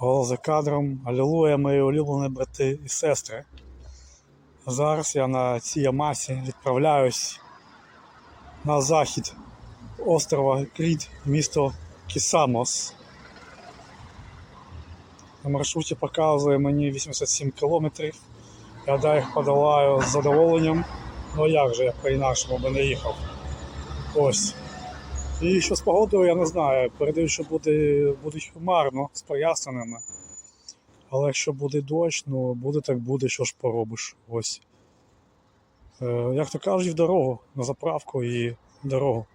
Голос за кадром. Алілуя, мої улюблені брати і сестри. Зараз я на цій Ямасі відправляюсь на захід острова Кріт, місто Кісамос. На маршруті показує мені 87 кілометрів. Я їх подолаю з задоволенням. Ну як же я по-інакшому би не їхав. Ось. І що з погодою, я не знаю. Передають, що буде, будуть хмарно з проясненими. Але якщо буде дощ, ну буде так буде, що ж поробиш. Ось. Е, як то кажуть, в дорогу, на заправку і в дорогу.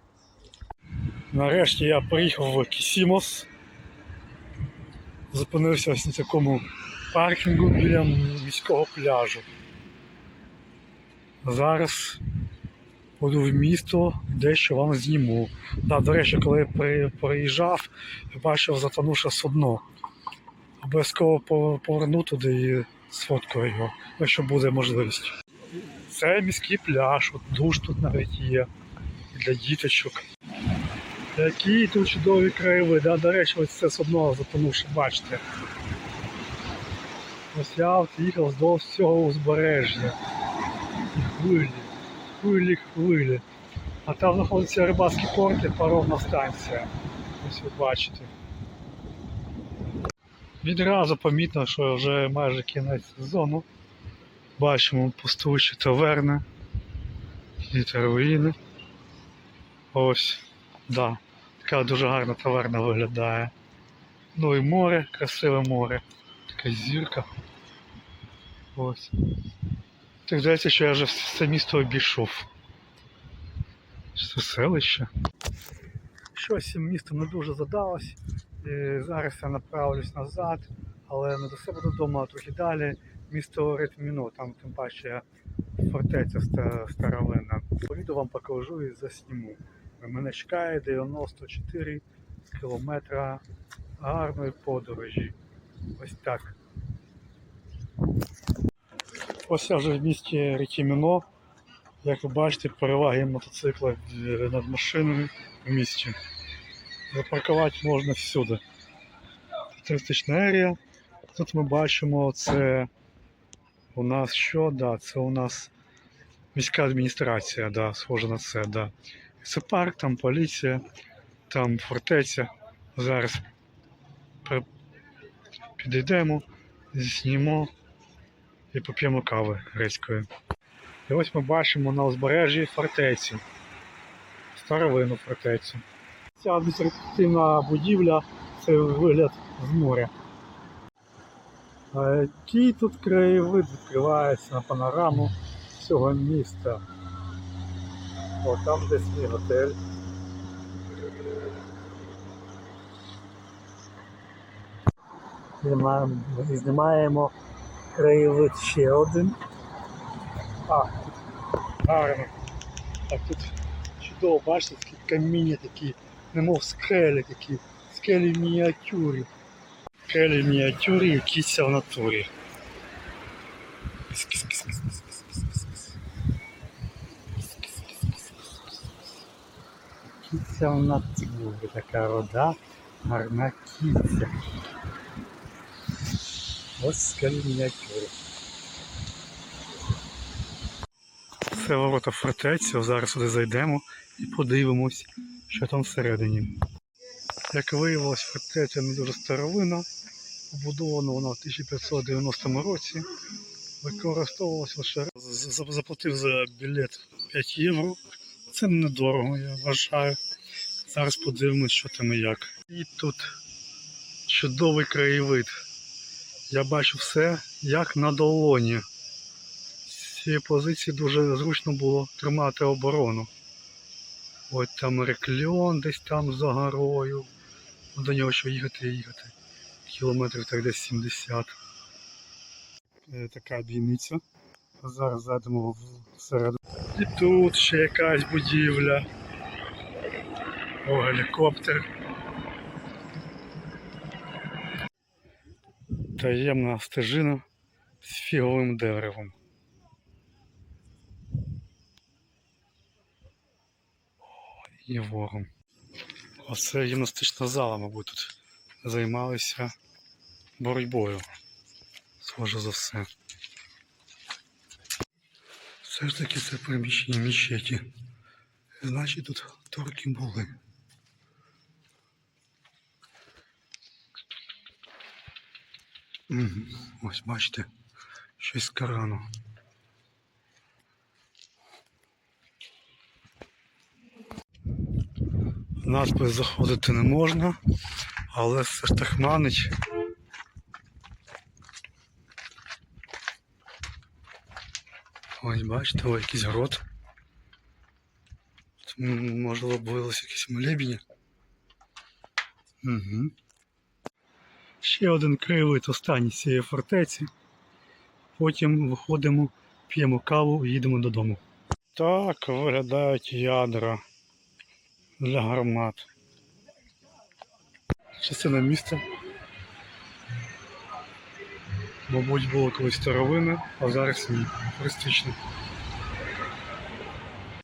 Нарешті я приїхав в Кісімос. Зупинився ось на такому паркінгу біля міського пляжу. Зараз буду в місто, дещо вам зніму. Да, до речі, коли я приїжджав, бачив затонувше судно. Обов'язково поверну туди і сфоткаю його, якщо буде можливість. Це міський пляж, от душ тут навіть є для діточок. Які тут чудові краєвиди. Да, до речі, ось це судно затонувши, бачите. Ось я їхав до всього узбережжя. І хвилі, хвилі, хвилі. А там знаходиться рибацький порт і паромна станція. Ось ви бачите. Відразу помітно, що вже майже кінець сезону. Бачимо пустуючі таверни і руїни. Ось, да. Така дуже гарна таверна виглядає. Ну і море, красиве море. Така зірка. Ось. Так здається, що я вже все місто обійшов. Це селище. Щось цим містом не дуже задалось. І зараз я направлюсь назад, але не до себе додому, а трохи далі. Місто Ретміно, там тим паче фортеця ста- старовинна. Поїду вам покажу і засніму. Мене чекає 94 кілометра гарної подорожі. Ось так. Ось я вже в місті Рекіміно. Як ви бачите, переваги мотоцикла над машинами в місті. Запаркувати можна всюди. Туристична ерія. Тут ми бачимо, це у нас що? Да, це у нас міська адміністрація, да, схоже на це, да. Це парк, там поліція, там фортеця. Зараз підійдемо, зіснімо і поп'ємо кави грецької. І ось ми бачимо на узбережжі фортецю. Старовину фортецю. Ця адміністративна будівля це вигляд з моря. Який тут краєвид відкривається на панораму цього міста. О, там десь мій готель. Знімаємо, знімаємо краєвид ще один. А, тут гарно. Так тут чудово, бачите, такі каміння такі, немов скелі такі, скелі в мініатюрі. Скелі в мініатюрі і кіця в натурі. Кіця в натурі, така рода, гарна кіця. Скелі. Це ворота фортеці, зараз сюди зайдемо і подивимось, що там всередині. Як виявилось, фортеця не дуже старовина, побудована вона в 1590 році, використовувалась лише раз. Заплатив за білет 5 євро. Це недорого, я вважаю. Зараз подивимось, що там і як. І тут чудовий краєвид. Я бачу все як на долоні. З цієї позиції дуже зручно було тримати оборону. От там рекльон десь там за горою. До нього ще їхати і їхати. Кілометрів так десь 70. Е, Така бійниця. Зараз зайдемо всередину. І тут ще якась будівля. О, гелікоптер. Таємна стежина з фіговим деревом. і вором. Оце гімнастична зала, мабуть, тут займалися боротьбою. Схоже за все. Все ж таки це приміщення мечеті. Значить тут турки були. Ось бачите, щось з Корану. Надпис заходити не можна, але все ж так. Ось бачите, ось якийсь грот. Можливо, билися якісь молебні. Угу. Ще один краєвид останній цієї фортеці. Потім виходимо, п'ємо каву і їдемо додому. Так виглядають ядра для гармат. Частина міста. Мабуть, було колись старовинне, а зараз ні, туристичне.